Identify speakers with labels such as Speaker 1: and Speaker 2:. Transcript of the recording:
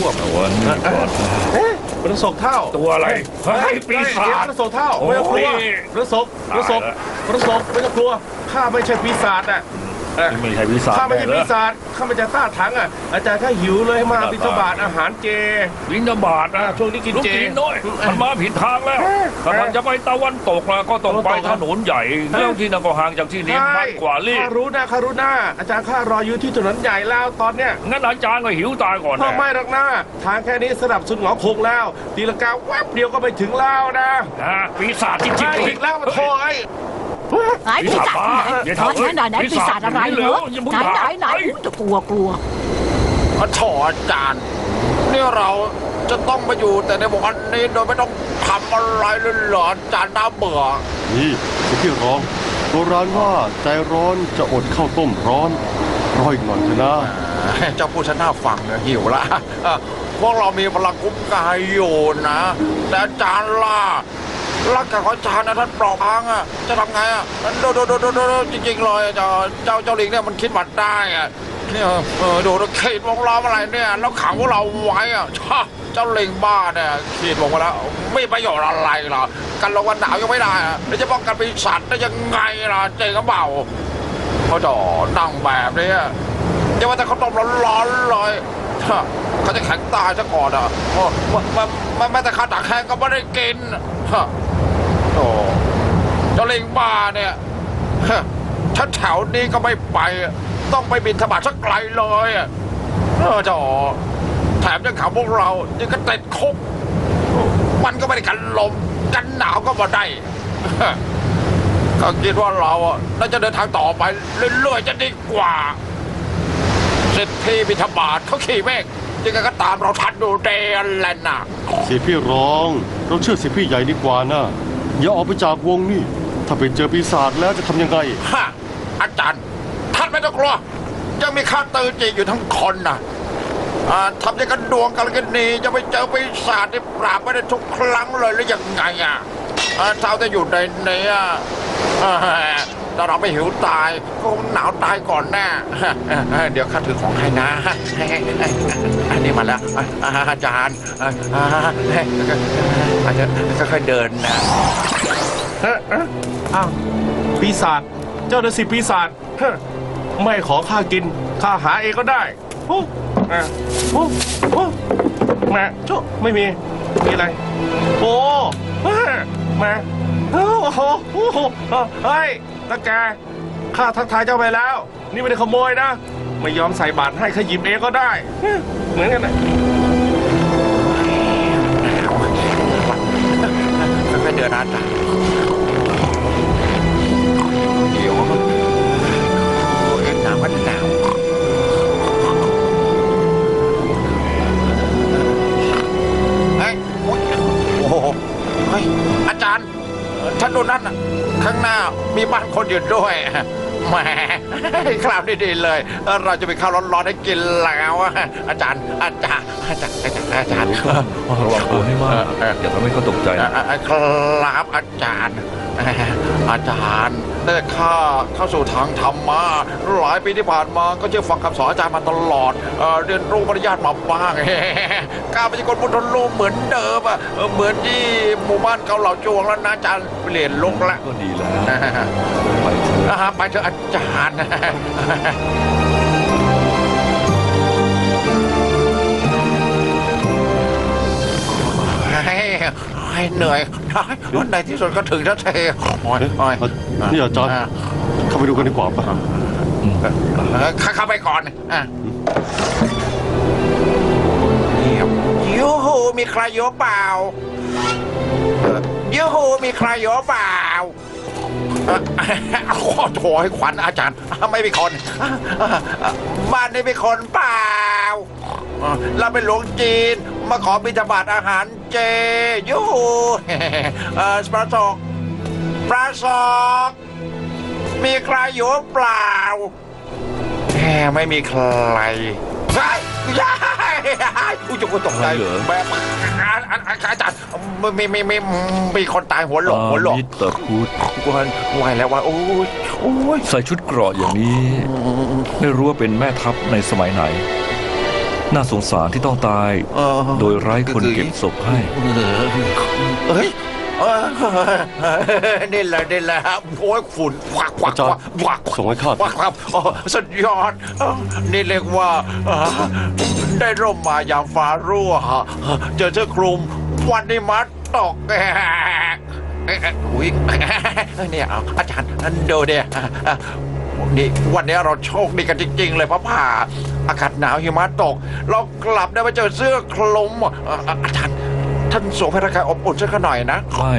Speaker 1: ท่วม
Speaker 2: วันนี้ก่อน
Speaker 1: เอ๊ะพระศกเท่า
Speaker 2: ตัวอะไรเฮ้ยปีศา
Speaker 1: เดี๋ยว
Speaker 2: จ
Speaker 1: พระศกเท่า
Speaker 2: โอ้
Speaker 1: ไม่ต้องกลัวยพระศกพระศก
Speaker 2: ตายละ
Speaker 1: พระศกไม่ต้องกลัวข้าไม่ใช่ปีศาจอะเอ๊ะ
Speaker 2: ไม่ใช่ปีศาจ
Speaker 1: ข้าไม่ใช่
Speaker 2: แน่
Speaker 1: ปี
Speaker 2: เลย
Speaker 1: ศาจข้ามาจากต้าถังอะ อาจารย์ข้าหิวเลยมาบิณฑบาตอาหารเจ
Speaker 2: วินบาตนะ
Speaker 1: ช่วงนี้กิน
Speaker 2: ลูก
Speaker 1: เจ
Speaker 2: จีนน้อยมันมาผิดทางแล้วถ้าท่านจะไปตะวันตกนะก็ต้องไปถนนใหญ่แล้วที่นั่นก็ห่างจากที่นี้
Speaker 1: ใช่
Speaker 2: มันกว่าลี่
Speaker 1: ข้ารู้นะข้ารู้นะอาจารย์ข้ารออยู่ที่ถนนใหญ่แล้วตอนเนี้ย
Speaker 2: งั้นอาจารย์ก็หิวตายก่อน
Speaker 1: พ่อ
Speaker 2: นะ
Speaker 1: ไม่หรอกนะทางแค่นี้สนับสุนหงอคงแล้วตีลังกาแวบเดียวก็ไปถึงแล้วนะ
Speaker 2: นะปีศาจจริง
Speaker 1: ใช่
Speaker 2: ๆ
Speaker 1: อีกแล้วมาโทษไอ้
Speaker 3: ไอ้ปีศาจไหนขอฉันหน่อยไหนปีศาจอะไรเหรอไหนไหนไหนอุ๊ยจะกลัวกลัว
Speaker 4: อะถออาจารย์นี่เราจะต้องมาอยู่แต่ในหมู่บ้านนี้โดยไม่ต้องทำอะไรเลยเหรออาจารย์น่าเบื่อ
Speaker 5: นี่สิพี่รองโบราณว่าใจร้อนจะอดข้าวต้มร้อนรออีกหน่อยเถอะนะ
Speaker 4: เจ้าพูดฉันน่าฟังเนี่ยหิวละเอ่อพวกเรามีพลังคุ้มกายอยู่นะ แต่อาจารย์ล่ะ ร่างกายของอาจารย์นะท่านปราะบางอะจะทำไงอะโดโดโดโดโดโดจริงๆเลยเจ้าเจ้าเจ้าลิงเนี่ยมันคิดมาได้อะเนี่ยเออดูดูขีดวงล้อมอะไรเนี่ยแล้วขังพวกเราไว้อะชะเจ้าลิงบ้าเนี่ยขีดวงมาแล้วไม่ประโยชน์อะไรหรอกันลงวันหนาวยังไม่ได้อะแล้วจะป้องกันปีศาจได้ยังไงล่ะเจ๊งก็เบาเขาจ่อนั่งแบบนี้ยอย่าว่าแต่เขาต้มร้อนๆเลยฮะเขาจะแข็งตายซะก่อนอะโอ้มามาแม้แต่ข้าวตากแห้งก็ไม่ได้กินฮะ โอ้เจ้าลิงบ้าเนี่ยฮะฉันแถวนี้ก็ไม่ไป ต้องไปบินธบาตสักไกลเลยเออจอแถมยังขังพวกเรายังก็ติดคุกมันก็ไม่ได้กันลม กันหนาวก็มาได้ ก็คิดว่าเราอะน่าจะเดินทางต่อไปเรื่อยๆจะดีกว่าเศรษฐีบิทบาทเขาขี่เมฆยังไงก็ตามเราทันดูเดนและนะ
Speaker 5: สิพี่รอง เราเชื่อสิพี่ใหญ่ดีกว่านะ อย่าออกไปจากวงนี่ ถ้าไปเจอปีศาจแล้วจะทำยังไง
Speaker 4: ฮะอาจารย์ ท่านไม่ต้องกลัว ยังมีข้าตือจีอยู่ทั้งคนนะอ่าทำยังกันดวงกันกันนีจะไปเจอปีศาจที่ปราบไม่ได้ทุกครั้งเลยหรือยังไงอะอ่าเท้าจะอยู่ในในอ่า ถ้าเราไม่หิวตายก็หนาวตายก่อนแน่เดี๋ยวข้าถือของให้นะ อันนี้มาแล้วอาจารย์อาอ่าอาจจะค่อยๆเดินนะ
Speaker 1: เอออ้าวปีศาจเจ้าเดสิปีศาจไม่ขอข้ากินข้าหาเองก็ได้โอ้อะโอ้โอ้แม่โจ้ไม่มีมีอะไร โอ้แม่โอ้โหโอ้โหเฮ้ย ตะแก ข้าทักทายเจ้าไปแล้ว นี่ไม่ได้ขโมยนะ ไม่ยอมใส่บาตรให้ขยิบเองก็ได้ เหมือนกันนะ
Speaker 4: ค่อยๆเดินนะอาจารย์เดี๋ยวเอ็นหนาวกันหนาวเฮ้ยโอ้ยโอ้โหเฮ้ยอาจารย์ ท่านดูนั่นน่ะข้างหน้ามีบ้านคนอยู่ด้วยแหมคราวนี้ดีเลย เราจะไปข้าวร้อนๆให้กินแล้วอะอาจารย์ อาจารย์ อาจารย์ อาจารย์อาจารย์
Speaker 2: ระวังตัวให้มากอย่าทำให้เขาตกใจ
Speaker 4: อ่า
Speaker 2: นะ
Speaker 4: อ่าอ่าครับอาจารย์ อาจารย์ตั้ง แต่ข้าเข้าสู่ทางธรรมะหลายปีที่ผ่านมาก็เชื่อฟังคำสอนอาจารย์มาตลอดเอ่อเรียนรู้มารยาทมาบ้างกล้าไปนคนพุทธลูกเหมือนเดิมอะเออเหมือนที่หมู่บ้านเกาเหล่าจวงแล้วนะอาจารย์เปลี่ยนลุกแล้ว
Speaker 2: ก็ดีแล้วไปเถอะ
Speaker 4: อ่าไปเถอะอาจารย์ ให้เหนื่อยในที่สุดก็ถึงแล้วเทโอ้ยโอ้ย
Speaker 5: นี่อาจารย์เข้าไปดูกันดีกว่าปะ
Speaker 4: เออเข้าเข้าไปก่อนอะเงียบยูฮูมีใครอยู่เปล่าเอ่อยูฮูมีใครอยู่เปล่าเอ่อขอโทษให้ขวัญอาจารย์ ไม่มีคนบ้านนี้มีคนเปล่าเอ่อเราเป็นหลวงจีน มาขอบิณฑบาตอาหารเจยูเออปลาสอกปลาสอกมีใครอยู่เปล่าแหมไม่มีใครใช่ยายอุ้ยจะตกใจแบบอาจารย์อาจารย์มีมีมีมีมีคนตายหัวหลงหัวหลง
Speaker 2: มิตอร์คูด
Speaker 4: วันไหวแล้วว่าโอ้ยโอ้ย
Speaker 2: ใส่ชุดเกราะอย่างนี้ ไม่รู้ว่าเป็นแม่ทัพในสมัยไหน น่าสงสารที่ต้องตาย
Speaker 4: เออ
Speaker 2: โดยไร้คนเก็บศพให้
Speaker 4: เฮ้ยเออนี่แหละนี่แหละโอ้ยฝุ่นควักควัก
Speaker 5: อาจารย์
Speaker 4: ควัก
Speaker 5: ส่งให้ข้า
Speaker 4: ควักครับอ๋อสุดยอดเออนี่เรียกว่าเออได้ร่มมายามฟ้ารั่วเจอเสื้อคลุมวันนี้มัดตกแอะเอ๊ะเอ๊ะอุ๊ยเนี่ยเอาอาจารย์ดูเนี่ยนี่วันนี้เราโชคดีกันจริง ๆ เลยพระผ่า อากาศหนาวหิมะตก เรากลับได้มาเจอเสื้อคลุมอะอะอาจารย์ท่านสวมให้ร่างกายอบอุ่นสักหน่อยนะ
Speaker 2: ไม่